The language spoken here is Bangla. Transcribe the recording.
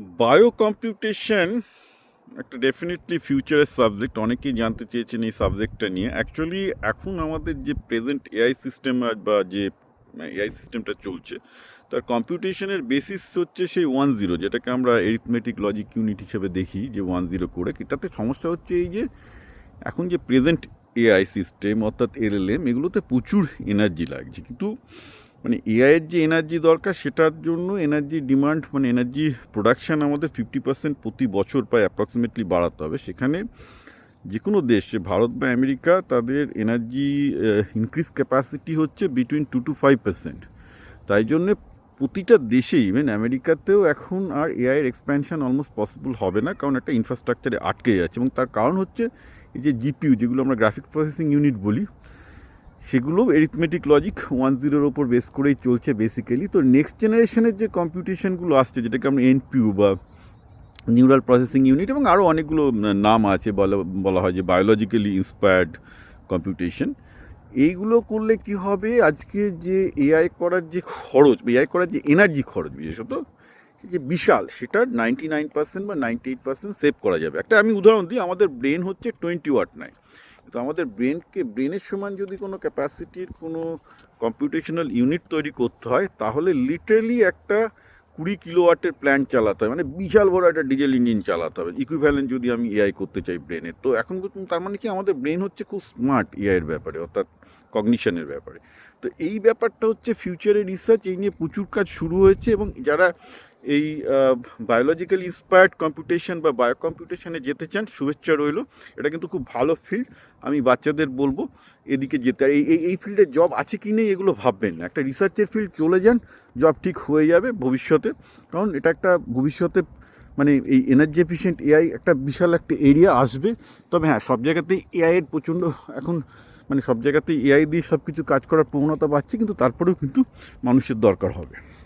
বায়ো কম্পিউটেশন একটা ডেফিনেটলি ফিউচারের সাবজেক্ট অনেকেই জানতে চেয়েছেন এই সাবজেক্টটা নিয়ে। অ্যাকচুয়ালি এখন আমাদের যে প্রেজেন্ট এআই সিস্টেম বা যে এআই সিস্টেমটা চলছে, তার কম্পিউটেশনের বেসিস হচ্ছে সেই ওয়ান জিরো যেটাকে আমরা এরিথমেটিক লজিক ইউনিট হিসেবে দেখি, যে ওয়ান জিরো করে এটাতে সমস্যা হচ্ছে এই যে, এখন যে প্রেজেন্ট এআই সিস্টেম অর্থাৎ এলএলএম এগুলোতে প্রচুর এনার্জি লাগছে। কিন্তু মানে এআইয়ের যে এনার্জি দরকার, সেটার জন্য এনার্জি ডিমান্ড মানে এনার্জি প্রোডাকশান আমাদের ফিফটি পার্সেন্ট প্রতি বছর প্রায় অ্যাপ্রক্সিমেটলি বাড়াতে হবে। সেখানে যে কোনো দেশ, ভারত বা আমেরিকা, তাদের এনার্জি ইনক্রিজ ক্যাপাসিটি হচ্ছে between two to five percent তাই জন্যে প্রতিটা দেশেই ইভেন আমেরিকাতেও এখন আর এআইয়ের এক্সপ্যানশন অলমোস্ট পসিবল হবে না, কারণ একটা ইনফ্রাস্ট্রাকচারে আটকে যাচ্ছে এবং তার কারণ হচ্ছে এই যে জিপিউ যেগুলো আমরা গ্রাফিক প্রসেসিং ইউনিট বলি সেগুলো এরিথমেটিক লজিক ওয়ান জিরোর ওপর বেস করেই চলছে বেসিক্যালি তো নেক্সট জেনারেশনের যে কম্পিউটেশনগুলো আসছে, যেটাকে আমরা এনপিউ বা নিউরাল প্রসেসিং ইউনিট এবং আরও অনেকগুলো নাম আছে, বলা বলা হয় যে বায়োলজিক্যালি ইন্সপায়ার্ড কম্পিউটেশন এইগুলো করলে কি হবে? আজকে যে এআই করার যে খরচ এআই করার যে এনার্জি খরচ বিশেষত যে বিশাল সেটা নাইনটি নাইন পার্সেন্ট বা নাইনটি এইট পার্সেন্ট সেভ করা যাবে। একটা আমি উদাহরণ দিই, আমাদের ব্রেন হচ্ছে টোয়েন্টি ওয়াট নাই তো আমাদের ব্রেনকে ব্রেনের সমান যদি কোনো ক্যাপাসিটির কোনো কম্পিউটেশনাল ইউনিট তৈরি করতে হয়, তাহলে লিটারেলি একটা কুড়ি কিলোওয়াটের প্ল্যান্ট চালাতে হবে মানে বিশাল বড় একটা ডিজেল ইঞ্জিন চালাতে হবে ইকুইভ্যালেন্ট যদি আমি এআই করতে চাই ব্রেনের তো এখন তার মানে কি আমাদের ব্রেন হচ্ছে খুব স্মার্ট এআইয়ের ব্যাপারে, অর্থাৎ কগনিশনের ব্যাপারে। তো এই ব্যাপারটা হচ্ছে ফিউচারের রিসার্চ এই নিয়ে প্রচুর কাজ শুরু হয়েছে এবং যারা এই বায়োলজিক্যাল ইন্সপায়ার্ড কম্পিউটেশন বা বায়ো কম্পিউটেশনে যেতে চান, শুভেচ্ছা রইল। এটা কিন্তু খুব ভালো ফিল্ড আমি বাচ্চাদের বলব এদিকে যেতে। আর এই, এই- ফিল্ডে জব আছে কি নেই এগুলো ভাববেন না। একটা রিসার্চের ফিল্ড চলে যান জব ঠিক হয়ে যাবে ভবিষ্যতে। কারণ এটা একটা ভবিষ্যতে মানে এই এনার্জি এফিসিয়েন্ট এআই একটা বিশাল একটা এরিয়া আসবে। তবে হ্যাঁ সব জায়গাতেই এআইয়ের প্রচণ্ড এখন মানে সব জায়গাতেই এআই দিয়ে সব কিছু কাজ করার প্রবণতা বাড়ছে, কিন্তু তারপরেও কিন্তু মানুষের দরকার হবে।